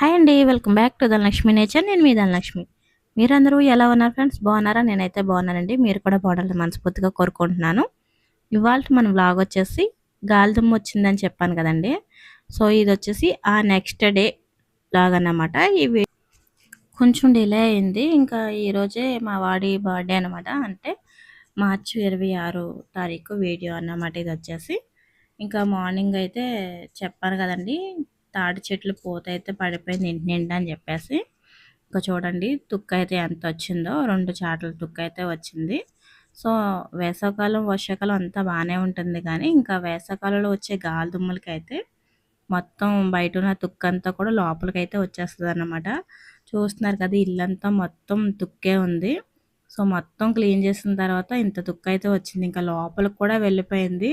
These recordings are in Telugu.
హాయ్ అండి welcome back to Dhanalakshmi nature. నేను మీ ధనలక్ష్మి. మీరందరూ ఎలా ఉన్నారు ఫ్రెండ్స్? బాగున్నారా? నేనైతే బాగున్నానండి. మీరు కూడా బాగుండాలని మనస్ఫూర్తిగా కోరుకుంటున్నాను. ఇవాళ మన బ్లాగ్ వచ్చేసి గాలిదుమ్మ వచ్చిందని చెప్పాను కదండి. సో ఇది వచ్చేసి ఆ నెక్స్ట్ డే బ్లాగ్ అన్నమాట. ఇవి కొంచెం డిలే అయింది. ఇంకా ఈరోజే మా వాడి బర్త్డే అనమాట అంటే మార్చి ఇరవై ఆరు తారీఖు వీడియో అన్నమాట ఇది వచ్చేసి. ఇంకా మార్నింగ్ అయితే చెప్పాను కదండి. తాడి చెట్లు పూత అయితే పడిపోయింది ఇంటి నిండా అని చెప్పేసి. ఇంకా చూడండి తుక్క అయితే ఎంత వచ్చిందో రెండు చాటల తుక్క అయితే వచ్చింది. సో వేసవకాలం వర్షాకాలం అంతా బాగానే ఉంటుంది కానీ ఇంకా వేసవకాలంలో వచ్చే గాలి దుమ్ములకైతే మొత్తం బయట ఉన్న తుక్క అంతా కూడా లోపలికి అయితే వచ్చేస్తుంది అన్నమాట చూస్తున్నారు కదా ఇల్లంతా మొత్తం తుక్కే ఉంది. సో మొత్తం క్లీన్ చేసిన తర్వాత ఇంత తుక్క అయితే వచ్చింది. ఇంకా లోపలికి కూడా వెళ్ళిపోయింది.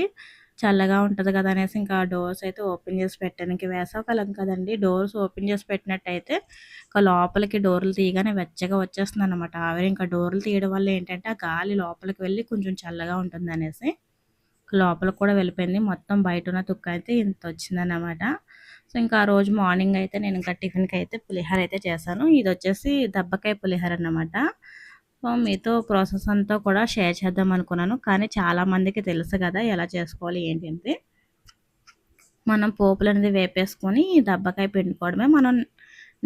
చల్లగా ఉంటుంది కదా అనేసి ఇంకా డోర్స్ అయితే ఓపెన్ చేసి పెట్టాను ఇంక వేసవకాలం కదండి. డోర్స్ ఓపెన్ చేసి పెట్టినట్టయితే ఇంకా లోపలికి డోర్లు తీయగానే వెచ్చగా వచ్చేస్తుంది అనమాట ఆవిరి ఇంకా డోర్లు తీయడం వల్ల ఏంటంటే ఆ గాలి లోపలికి వెళ్ళి కొంచెం చల్లగా ఉంటుంది అనేసి లోపలికి కూడా వెళ్ళిపోయింది. మొత్తం బయట ఉన్న తుక్క అయితే ఇంత వచ్చిందన్నమాట. సో ఇంకా ఆ రోజు మార్నింగ్ అయితే నేను ఇంకా టిఫిన్కి అయితే పులిహోర అయితే చేశాను. ఇది వచ్చేసి దెబ్బకాయ పులిహోర అన్నమాట. మీతో ప్రాసెస్ అంతా కూడా షేర్ చేద్దాం అనుకున్నాను. కానీ చాలామందికి తెలుసు కదా ఎలా చేసుకోవాలి ఏంటంటే మనం పోపులు అనేది వేపేసుకొని దెబ్బకాయ పిండుకోవడమే. మనం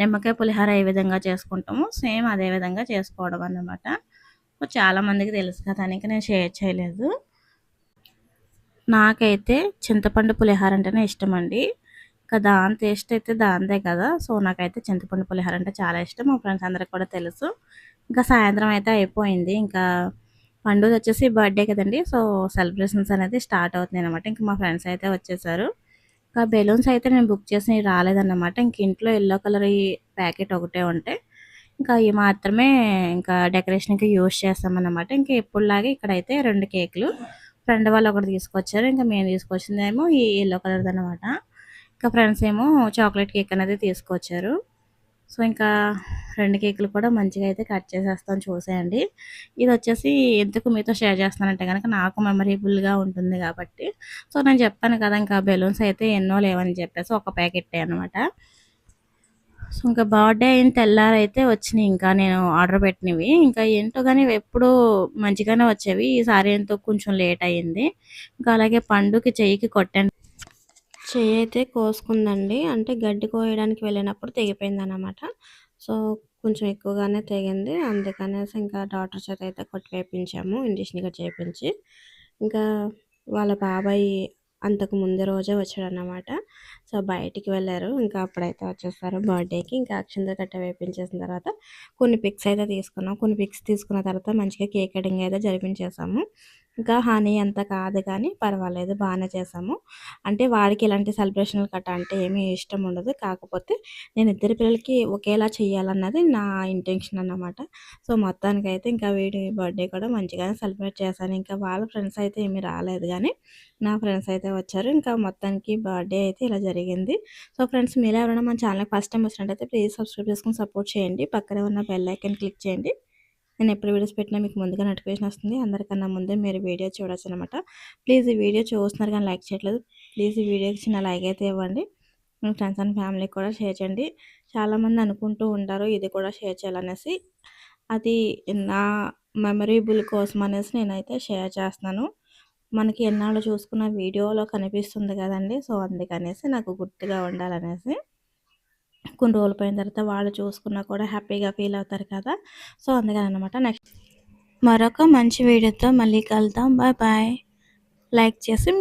నిమ్మకాయ పులిహోర ఏ విధంగా చేసుకుంటామో సేమ్ అదే విధంగా చేసుకోవడం అన్నమాట. చాలామందికి తెలుసు కదా అని నేను షేర్ చేయలేదు. నాకైతే చింతపండు పులిహోర అంటేనే ఇష్టం అండి ఇంకా దాని టేస్ట్ అయితే దాందే కదా. సో నాకైతే చింతపండు పులిహార అంటే చాలా ఇష్టం. మా ఫ్రెండ్స్ అందరికి కూడా తెలుసు. ఇంకా సాయంత్రం అయితే అయిపోయింది. ఇంకా పండుగ వచ్చేసి బర్త్డే కదండి. సో సెలబ్రేషన్స్ అనేది స్టార్ట్ అవుతుంది అనమాట ఇంకా మా ఫ్రెండ్స్ అయితే వచ్చేసారు. ఇంకా బెలూన్స్ అయితే నేను బుక్ చేసి రాలేదన్నమాట. ఇంక ఇంట్లో ఎల్లో కలర్ ఈ ప్యాకెట్ ఒకటే ఉంటే ఇంకా ఇవి మాత్రమే ఇంకా డెకరేషన్కి యూజ్ చేస్తామన్నమాట. ఇంకా ఎప్పుడులాగే ఇక్కడైతే రెండు కేకులు ఫ్రెండ్ వాళ్ళు ఒకటి తీసుకొచ్చారు. ఇంకా మేము తీసుకొచ్చిందేమో ఈ ఎల్లో కలర్ది అనమాట ఇంకా ఫ్రెండ్స్ ఏమో చాక్లెట్ కేక్ అనేది తీసుకొచ్చారు. సో ఇంకా రెండు కేకులు కూడా మంచిగా అయితే కట్ చేసేస్తాను చూసేయండి. ఇది వచ్చేసి ఎందుకు మీతో షేర్ చేస్తానంటే కనుక నాకు మెమరబుల్గా ఉంటుంది కాబట్టి. సో నేను చెప్పాను కదా ఇంకా బెలూన్స్ అయితే ఎన్నో లేవని చెప్పేసి ఒక ప్యాకెట్ అనమాట సో ఇంకా బర్త్డే అయిన తెల్లారైతే వచ్చినాయి ఇంకా నేను ఆర్డర్ పెట్టినవి. ఇంకా ఏంటో కానీ ఎప్పుడు మంచిగానే వచ్చేవి. ఈసారి ఎంతో కొంచెం లేట్ అయ్యింది. ఇంకా అలాగే పండుకి చెయ్యికి కొట్టాను చేయి అయితే కోసుకుందండి. అంటే గడ్డి కోయడానికి వెళ్ళినప్పుడు తెగిపోయింది అనమాట సో కొంచెం ఎక్కువగానే తెగింది. అందుకనేసి ఇంకా డాక్టర్ చేత అయితే కొట్టి వేయించాము ఇంజక్షన్ గట్రా చేయించి ఇంకా వాళ్ళ బాబాయ్ అంతకు ముందు రోజే వచ్చాడనమాట సో బయటికి వెళ్ళారు. ఇంకా అప్పుడైతే వచ్చేస్తారు బర్త్డేకి. ఇంకా అక్షంత కట్ట వేపించేసిన తర్వాత కొన్ని పిక్స్ అయితే తీసుకున్నాం. కొన్ని పిక్స్ తీసుకున్న తర్వాత మంచిగా కేక్ కటింగ్ అయితే జరిపించేసాము. ఇంకా హాని అంత కాదు కానీ పర్వాలేదు బాగానే చేసాము. అంటే వాడికి ఇలాంటి సెలబ్రేషన్లు కట్ట అంటే ఏమీ ఇష్టం ఉండదు. కాకపోతే నేను ఇద్దరు పిల్లలకి ఒకేలా చేయాలన్నది నా ఇంటెన్షన్ అన్నమాట. సో మొత్తానికి అయితే ఇంకా వీడి బర్త్డే కూడా మంచిగానే సెలబ్రేట్ చేశాను. ఇంకా వాళ్ళ ఫ్రెండ్స్ అయితే ఏమీ రాలేదు కానీ నా ఫ్రెండ్స్ అయితే వచ్చారు. ఇంకా మొత్తానికి బర్త్డే అయితే ఇలా జరిగింది. జరిగింది. సో ఫ్రెండ్స్ మీరు ఎవరైనా మన ఛానల్కి ఫస్ట్ టైం వచ్చినట్టయితే ప్లీజ్ సబ్స్క్రైబ్ చేసుకుని సపోర్ట్ చేయండి. పక్కనే ఉన్న బెల్ ఐకన్ క్లిక్ చేయండి. నేను ఎప్పుడు వీడియోస్ పెట్టినా మీకు ముందుగా నోటిఫికేషన్ వస్తుంది. అందరికన్నా ముందే మీరు వీడియో చూడొచ్చు అనమాట ప్లీజ్ ఈ వీడియో చూస్తున్నారు కానీ లైక్ చేయట్లేదు. ప్లీజ్ ఈ వీడియోకి చిన్న లైక్ అయితే ఇవ్వండి. మీ ఫ్రెండ్స్ అండ్ ఫ్యామిలీకి కూడా షేర్ చేయండి. చాలామంది అనుకుంటూ ఉంటారు ఇది కూడా షేర్ చేయాలనేసి. అది నా మెమరీబుల్ కోసం అనేసి నేనైతే షేర్ చేస్తున్నాను. మనకి ఎన్నాళ్ళు చూసుకున్న వీడియోలో కనిపిస్తుంది కదండి. సో అందుకనేసి నాకు గుర్తుగా ఉండాలనేసి కొన్ని రోజులు పోయిన తర్వాత వాళ్ళు చూసుకున్నా కూడా హ్యాపీగా ఫీల్ అవుతారు కదా. సో అందుకని అనమాట నెక్స్ట్. మరొక మంచి వీడియోతో మళ్ళీ కలుద్దాం. Bye bye. లైక్ చేసి